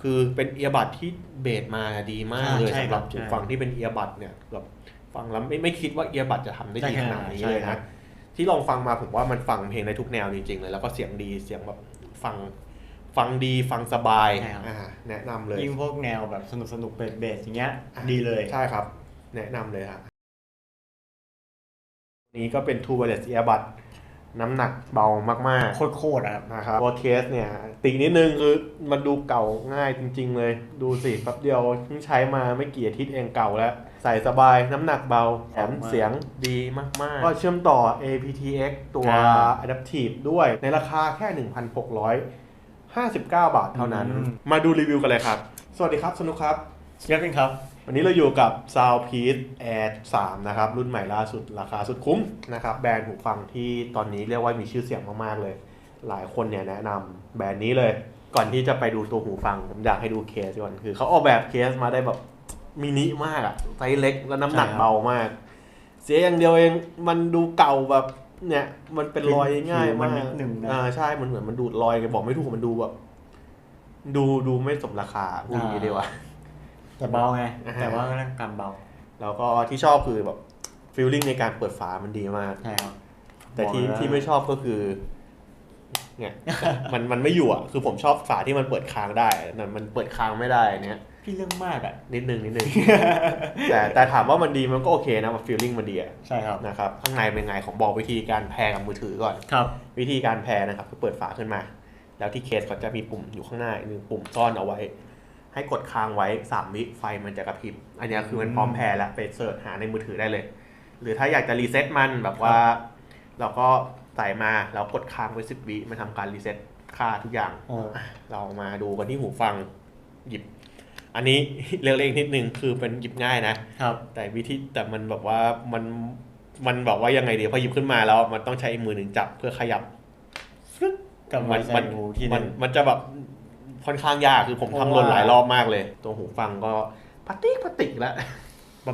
คือเป็นเอียบัดที่เบสมาดีมากเลยใช่สำหรับครับหูใช่ฟังที่เป็นเอียบัดเนี่ยแบบฟังแล้วไม่ไม่คิดว่าเอียบัดจะทำได้ดีใช่ขครับนาดนี้ใช่เลยครันะบที่ลองฟังมาผมว่ามันฟังเพลงได้ทุกแนวจริงๆเลยแล้วก็เสียงดีเสียงแบบฟังฟังดีฟังสบายใช่ครับอ่าแนะนำเลยยิ่งพวกแนวแบบสนุกสนุกเบสเบสอย่างเงี้ยดีเลยใช่ครับ แนะนำเลยฮะนี้ก็เป็น True Wireless Earbud น้ำหนักเบามากโคตรๆอะครับๆนะครับตัวเคสเนี่ยตินิดนึงคือมันดูเก่าง่ายจริง ๆ เลย ดูสิแป๊บเดียวเพิ่งใช้มาไม่กี่อาทิตย์เองเก่าแล้ว ใส่สบายน้ำหนักเบาแถมเสียงดีมากๆ ก็เชื่อมต่อ aptX ตัว อ่า Adaptive ด้วยในราคาแค่ 1,659 บาทเท่านั้น อืม มาดูรีวิวกันเลยครับ สวัสดีครับสนุกครับ เชียร์เป็นครับ วันนี้เราอยู่กับ Soundpiece Air 3 นะครับ รุ่นใหม่ล่าสุดราคาสุดคุ้มนะครับ แบรนด์หูฟังที่ตอนนี้เรียกว่ามีชื่อเสียงมาก ๆ เลย หลายคนเนี่ยแนะนำแบรนด์นี้เลย ก่อนที่จะไปดูตัวหูฟัง ผมอยากให้ดูเคสก่อน คือเขาออกแบบเคสมาได้แบบมินิมากอะไซส์เล็กแล้วน้ำหนักใช่ครับเบามาก เสียอย่างเดียวเองมันดูเก่าแบบเนี่ยมันเป็นรอยง่ายผิวมัมานกนิดหนึ่งนะอ่าใช่มันเหมือนมันดูดรอยกันบอกไม่ถูกมันดูแบบดูดูไม่สมราคาพูดอย่างนี้ดีกว่า แต่เบาไง อ่าฮะ แต่ว่าร่างกายเบาแล้วก็ที่ชอบคือแบบฟีลลิ่งในการเปิดฝามันดีมาก ใช่ครับ แต่ที่บอกเลย ที่ไม่ชอบก็คือ เนี่ย มันมันไม่อยู่อะ คือผมชอบฝาที่มันเปิดค้างได้แต่มันเปิดค้างไม่ได้อันเนี้ย พี่เรื่องมากอะ นิดนึงนิดนึง แต่แต่ถามว่ามันดีมันก็โอเคนะมันฟีลลิ่งมันดีอะใช่ครับ นะครับข้างในเป็นไงของบอกวิธีการแพร์กับมือถือก่อน ครับ วิธีการแพร์นะครับคือเปิดฝาขึ้นมา แล้วที่เคสเขาจะมีปุ่มอยู่ข้างหน้าอีกหนึ่งปุ่มซ่อนเอาไว้ ให้กดค้างไว้สามวิไฟมันจะกระพริบ อันเนี้ยคือมันพร้อมแพร์แล้วไปเสิร์ชหาในมือถือได้เลย หรือถ้าอยากจะรีเซ็ตมันแบบว่า เราก็ใส่มาแล้วกดค้างไว้สิบวิมันทำการรีเซ็ตค่าทุกอย่างโอ้เรามาดูกันที่หูฟังหยิบ อันนี้เล็กๆนิดนึงคือเป็นหยิบง่ายนะครับ แต่วิธีแต่มันแบบว่ามันมันบอกว่ายังไงดีพอหยิบขึ้นมาแล้วมันต้องใช้มือหนึ่งจับเพื่อขยับกับมัมันมัมันหูที่หมันึ่นงมันจะแบบ ค่อนข้างยากคือผมเพราะทำหล่นว่าหลายรอบมากเลย ตัวหูฟังก็พลาสติกพลาสติกแล้ว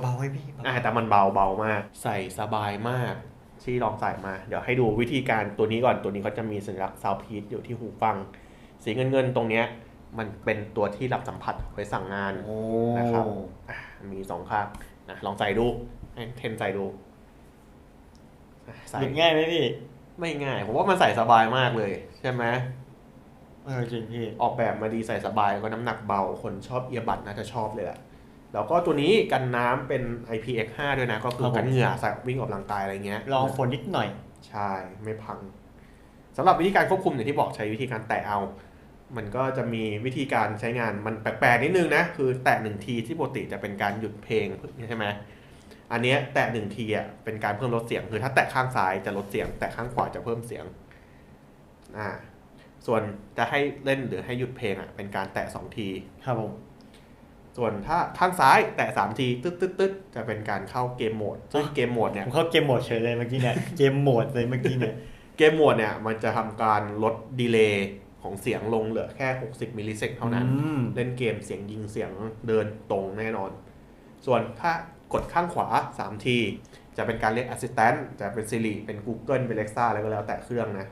เบาๆให้พี่เบาอ่าแต่มันเบาเบามาก ใส่สบายมากที่ลองใส่มา เดี๋ยวให้ดูวิธีการตัวนี้ก่อนตัวนี้เขาจะมีสัญลักษณ์ซาวพีซอยู่ที่หูฟัง สีเงินเงินๆตรงเนี้ยมันเป็นตัวที่รับสัมผัสไว้สั่งงานโอ้นะครับอะมีสองข้างนะลองใส่ดูให้เทนใส่ดูอะใส่หยิบง่ายไหมพี่ ไม่ง่ายผมว่ามันใส่สบายมากเลย ใช่ไหม เออจริงพี่ออกแบบมาดีใส่สบายก็น้ำหนักเบาคนชอบเอียบัดน่าจะชอบเลยแหละแล้วก็ตัวนี้กันน้ำเป็น IPX5 ด้วยนะ ก็คือกันเหงื่อใส่วิ่งออกกำลังกายอะไรเงี้ยลองฝนนิดหน่อย ใช่ ไม่พังสำหรับวิธีการควบคุมอย่างที่บอกใช้วิธีการแตะเอา มันก็จะมีวิธีการใช้งานมันแปลกๆนิดนึงนะ คือแตะหนึ่งทีที่ปกติจะเป็นการหยุดเพลงใช่ไหมอันเนี้ยแตะหนึ่งทีอะเป็นการเพิ่มลดเสียง คือถ้าแตะข้างซ้ายจะลดเสียง แตะข้างขวาจะเพิ่มเสียงอ่า ส่วนจะให้เล่นหรือให้หยุดเพลงอะเป็นการแตะสองที ครับผม ส่วนถ้าข้างซ้ายแตะสามทีตึ๊ดตึ๊ดตึ๊ดจะเป็นการเข้าเกมโหมด ซึ่งเกมโหมดเนี่ยผมเข้าเกมโหมดเฉยเลยเมื่อกี้เนี่ย เกมโหมดเลยเมื่อกี้เนี่ย เกมโหมดเนี่ยมันจะทำการลดดีเลย์ของเสียงลงเหลือแค่ 60มิลลิเซกเท่านั้นอืมเล่นเกมเสียงยิงเสียงเดินตรงแน่นอน ส่วนถ้ากดข้างขวา 3 ที จะเป็นการเรียก Assistant จะเป็น Siri เป็น Google เป็น Alexa อะไรก็แล้วแต่เครื่องนะ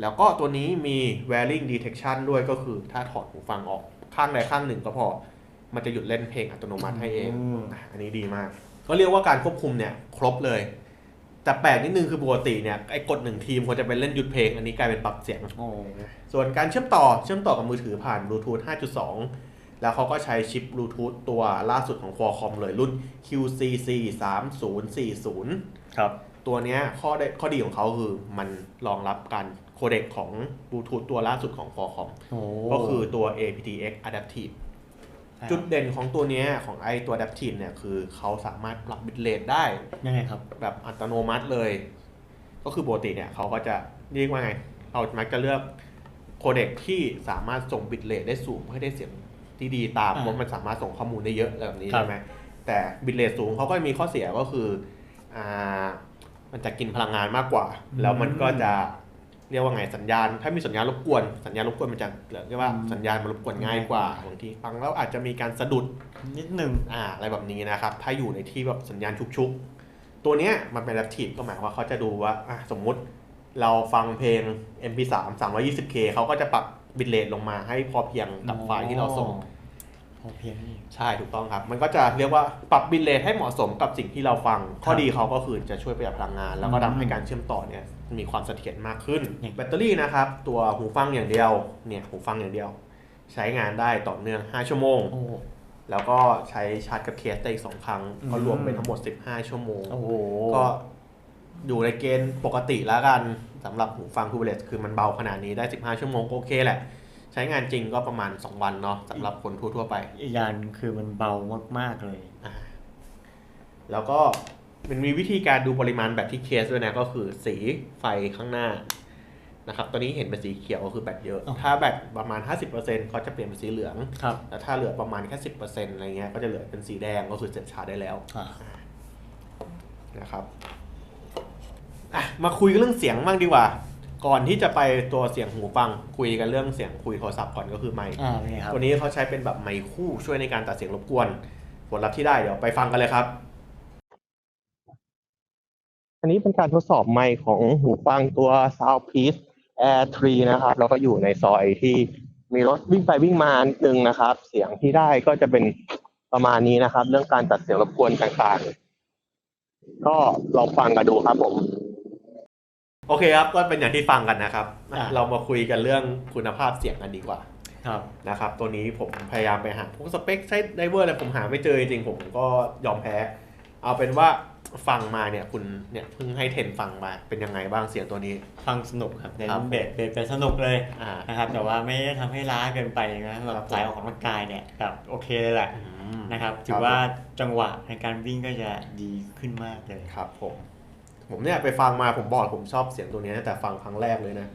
แล้วก็ตัวนี้มี Wearing Detection ด้วยก็คือถ้าถอดหูฟังออกข้างใดข้างหนึ่งก็พอ มันจะหยุดเล่นเพลงอัตโนมัติให้เองอืมอะอันนี้ดีมาก ก็เรียกว่าการควบคุมเนี่ยครบเลย แต่แปลกนิดนึงคือปกติเนี่ยไอ้กดหนึ่งทีมควรจะเป็นเล่นหยุดเพลง อันนี้กลายเป็นปรับเสียงโอ้ส่วนการเชื่อมต่อเชื่อมต่อกับมือถือผ่านบลูทูธ5.2 แล้วเขาก็ใช้ชิปบลูทูธตัวล่าสุดของ Qualcomm เลยรุ่น QCC 3040ครับ ตัวเนี้ยข้อได้ข้อดีของเขาคือมันรองรับการ โคเด็กของบลูทูธตัวล่าสุดของ Qualcomm โอ้ก็คือตัว aptX Adaptive จุดเด่นของตัวเนี้ยของไอตัว Adaptive เนี่ยคือเขาสามารถปรับบิตเรทได้ยังไงครับ แบบอัตโนมัติเลย ก็คือปกติเนี่ยเขาก็จะเรียกว่าไง เรามักจะเลือกโคเด็กที่สามารถส่งบิตเรทได้สูงให้ได้เสียงที่ดีตามอ่าเพราะมันสามารถส่งข้อมูลได้เยอะอะไรแบบนี้ครับใช่ไหมแต่บิตเรทสูงเขาก็มีข้อเสียก็คืออ่ามันจะกินพลังงานมากกว่า แล้วมันก็จะ เรียกว่าไงสัญญาณ ถ้ามีสัญญาณรบกวนสัญญาณรบกวนมันจะเรียกว่าสัญญาณมันรบกวนง่ายกว่าบางทีฟังแล้วอาจจะมีการสะดุดนิดหนึ่งอ่าอะไรแบบนี้นะครับ ถ้าอยู่ในที่แบบสัญญาณชุกๆ ตัวเนี้ยมันเป็น Adaptive ก็หมายความว่าเขาจะดูว่าอะสมมุติเราฟังเพลง MP3 320K เขาก็จะปรับบิตเรทลงมาให้พอเพียงกับไฟล์ที่เราส่งพอเพียงนี่ใช่ถูกต้องครับ มันก็จะเรียกว่าปรับบิตเรทให้เหมาะสมกับสิ่งที่เราฟัง ข้อดีเขาก็คือจะช่วยประหยัดพลังงาน แล้วก็อืมทำให้การเชื่อมต่อเนี่ย มีความเสถียรมากขึ้นอย่างแบตเตอรี่นะครับ ตัวหูฟังอย่างเดียว เนี่ยหูฟังอย่างเดียว ใช้งานได้ต่อเนื่อง 5 ชั่วโมงโอ้แล้วก็ใช้ชาร์จกับเคสได้อีกสองครั้งอืมก็รวมเป็นทั้งหมด 15 ชั่วโมงโอ้โหก็อยู่ในเกณฑ์ปกติแล้วกันสำหรับหูฟังคูเบเลสคือมันเบาขนาดนี้ได้ 15 ชั่วโมงก็โอเคแหละ ใช้งานจริงก็ประมาณ 2 วันเนาะสำหรับคนทั่วๆไป อีกอย่างคือมันเบามากๆเลยอ่าแล้วก็ มันมีวิธีการดูปริมาณแบตที่เคสด้วยนะ ก็คือสีไฟข้างหน้านะครับตอนนี้เห็นเป็นสีเขียวก็คือแบตเยอะอ๋อถ้าแบตประมาณ 50%เขาจะเปลี่ยนเป็นสีเหลืองครับแต่ถ้าเหลือประมาณแค่ 10%อะไรเงี้ยก็จะเหลือเป็นสีแดงก็คือเสร็จชาร์จได้แล้วอ่านะครับอะมาคุยกันเรื่องเสียงบ้างดีกว่า ก่อนที่จะไปตัวเสียงหูฟังคุยกันเรื่องเสียงคุยโทรศัพท์ก่อนก็คือไมค์อ่าเป็นไงครับตัวนี้เขาใช้เป็นแบบไมค์คู่ช่วยในการตัดเสียงรบกวน ผลลัพธ์ที่ได้เดี๋ยวไปฟังกันเลยครับอั นนี้เป็นการทดสอบไมค์ของหูฟังตัว Soundpiece Air 3 นะครับ แล้วก็อยู่ในซอยที่มีรถวิ่งไปวิ่งมานิดนึงนะครับ เสียงที่ได้ก็จะเป็นประมาณนี้นะครับ เรื่องการตัดเสียงรบกวนต่างๆ ก็ลองฟังกันดูครับผม โอเคครับ ก็เป็นอย่างที่ฟังกันนะครับ อะ เรามาคุยกันเรื่องคุณภาพเสียงกันดีกว่า ครับ นะครับ ตัวนี้ผมพยายามไปหาพวกสเปคใช้ไดเวอร์อะไรผมหาไม่เจอจริงๆผมก็ยอมแพ้ เอาเป็นว่า ฟังมาเนี่ยคุณเนี่ยเพิ่งให้เทนฟังมาเป็นยังไงบ้างเสียงตัวนี้ ฟังสนุกครับในครับรุ่นเบสเบสเป็นสนุกเลยอ่านะครับแต่ว่าไม่ได้ทำให้ล้าเกินไปนะแบครับบสายออกกำลังกายเนี่ยแบบโอเคเลยแหละอืมนะครับถือว่าจังหวะในการวิ่งก็จะดีขึ้นมากเลยครับผมผมเนี่ยไปฟังมาผมบอกผมชอบเสียงตัวนี้ตั้งแต่ฟังครั้งแรกเลยนะ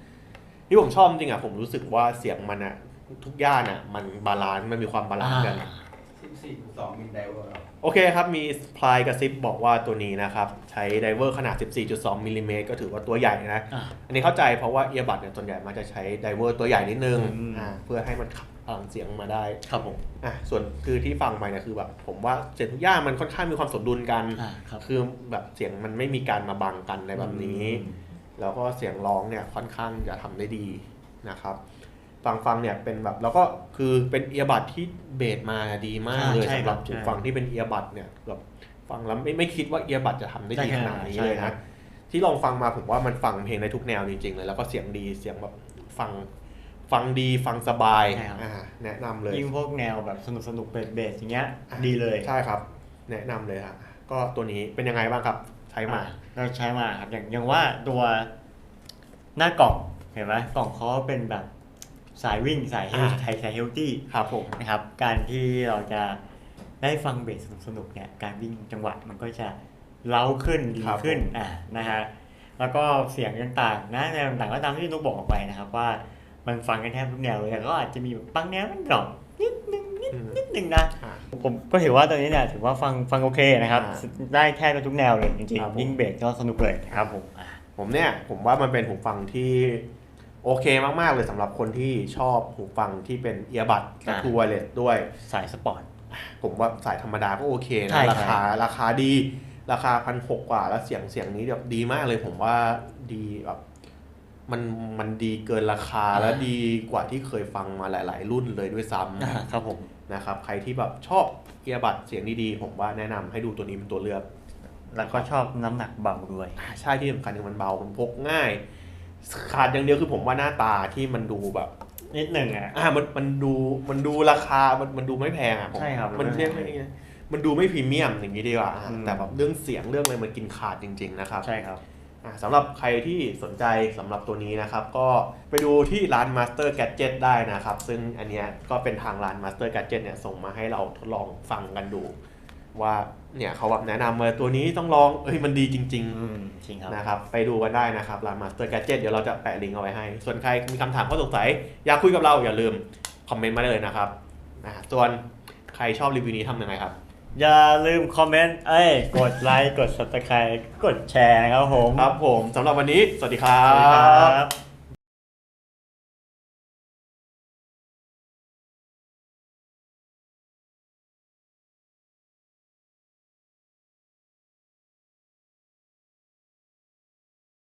ที่ผมชอบจริงอะผมรู้สึกว่าเสียงมันอะทุกย่านอะมันบาลานซ์มันมีความบาลานซ์กัน 14.2 มิลไดเวอร์ครับโอเคครับ มีพลายกระซิบบอกว่าตัวนี้นะครับ ใช้ไดเวอร์ขนาด 14.2 มิลลิเมตรก็ถือว่าตัวใหญ่นะ อ่าอันนี้เข้าใจเพราะว่าเอียบัดเนี่ยส่วนใหญ่มันจะใช้ไดเวอร์ตัวใหญ่นิดนึงอืม อ่าเพื่อให้มันขับพลังเสียงมาได้ครับผมอะส่วนคือที่ฟังไปเนี่ยคือแบบผมว่าเสียงทุกอย่างมันค่อนข้างมีความสมดุลกัน อ่าครับ คือแบบเสียงมันไม่มีการมาบังกันในแบบนี้ แล้วก็เสียงร้องเนี่ยค่อนข้างจะทำได้ดีนะครับ ฟังฟังเนี่ยเป็นแบบแล้วก็คือเป็นเอียบัดที่เบสมาดีมากเลยใช่สำหรับครับหูใช่ฟังที่เป็นเอียบัดเนี่ยแบบฟังแล้วไม่ไม่คิดว่าเอียบัดจะทำได้ดีใช่ขครับนาดนี้ใช่เลยครันะบที่ลองฟังมาผมว่ามันฟังเพลงได้ทุกแนวจริงๆเลยแล้วก็เสียงดีเสียงแบบฟังฟังดีฟังสบายใช่ครับอ่าแนะนำเลยยิ่งพวกแนวแบบสนุกสนุกเบสเบสอย่างเงี้ยอะดีเลยใช่ครับ แนะนำเลยฮะก็ตัวนี้เป็นยังไงบ้างครับใช้มาอะเราใช้มาครับอย่างอย่างว่าตัวหน้ากล่องเห็นไหมกล่องเขาเป็นแบบ สายวิ่งสายเฮลอ่าสายสายเฮลตี้ครับผมนะครับการที่เราจะได้ฟังเบสสนุกๆเนี่ยการวิ่งจังหวะมันก็จะเล้าขึ้นดีขึ้นอะนะฮะแล้วก็เสียงต่างๆนะแนวต่างๆก็ตามที่นุกบอกออกไปนะครับว่ามันฟังกันแทบทุกแนวเลยแต่ก็อาจจะมีแบบบางแนวมันดรอปนิดนึงนิดอืมนิดนึงนะอ่าผมก็ถือว่าตัวนี้เนี่ยถือว่าฟังฟังโอเคนะครับอ่าได้แทบจะทุกแนวเลยจริงครับผมๆยิ่งเบสก็สนุกเลยนะครับผมอะผมเนี่ยผมว่ามันเป็นหูฟังที่ โอเคมาก ๆ เลยสำหรับคนที่ชอบหูฟังที่เป็นเอียบัดกับทูไวเลสด้วยสายสปอร์ตผมว่าสายธรรมดาก็โอเคใช่นะครับราคาราคาดี ราคาพันหกกว่าแล้วเสียงเสียงนี้แบบดีมากเลยผมว่าดีแบบมันมันดีเกินราคาและดีกว่าที่เคยฟังมาหลาย ๆ รุ่นเลยด้วยซ้ำอ่าครับผมนะครับ ใครที่แบบชอบเอียบัดเสียงดีๆ ผมว่าแนะนำให้ดูตัวนี้เป็นตัวเลือก แล้วก็ชอบน้ำหนักเบาด้วยอ่าใช่ที่สำคัญคือมันเบามันพกง่าย ขาดอย่างเดียวคือผมว่าหน้าตาที่มันดูแบบ นิดหนึ่งอะ อ่ามันมันดูมันดูราคา มันมันดูไม่แพงอะผมใช่ครับมันไม่เรียกแพงไม่มันดูไม่พรีเมียมอย่างนี้ดีกว่าอะอืม แต่แบบเรื่องเสียงเรื่องอะไรมันกินขาดจริง ๆ นะครับใช่ครับ อะสำหรับใครที่สนใจสำหรับตัวนี้นะครับ ก็ไปดูที่ร้าน Master Gadget ได้นะครับ ซึ่งอันเนี้ยก็เป็นทางร้าน Master Gadget เนี่ยส่งมาให้เราทดลองฟังกันดู ว่าเนี่ยเขาแบบแนะนำมาตัวนี้ต้องลองเอ้ยมันดีจริงๆอืมจริงครับนะครับ ไปดูกันได้นะครับร้าน Master Gadget เดี๋ยวเราจะแปะลิงก์เอาไว้ให้ ส่วนใครมีคำถามข้อสงสัย อยากคุยกับเราอย่าลืมคอมเมนต์มาได้เลยนะครับอ่าส่วนใครชอบรีวิวนี้ทำยังไงครับ อย่าลืมคอมเมนต์เอ้ยกดไลค์กด subscribe กดแชร์นะครับผมครับผมสำหรับวันนี้ สวัสดีครัสวัสดีครับบ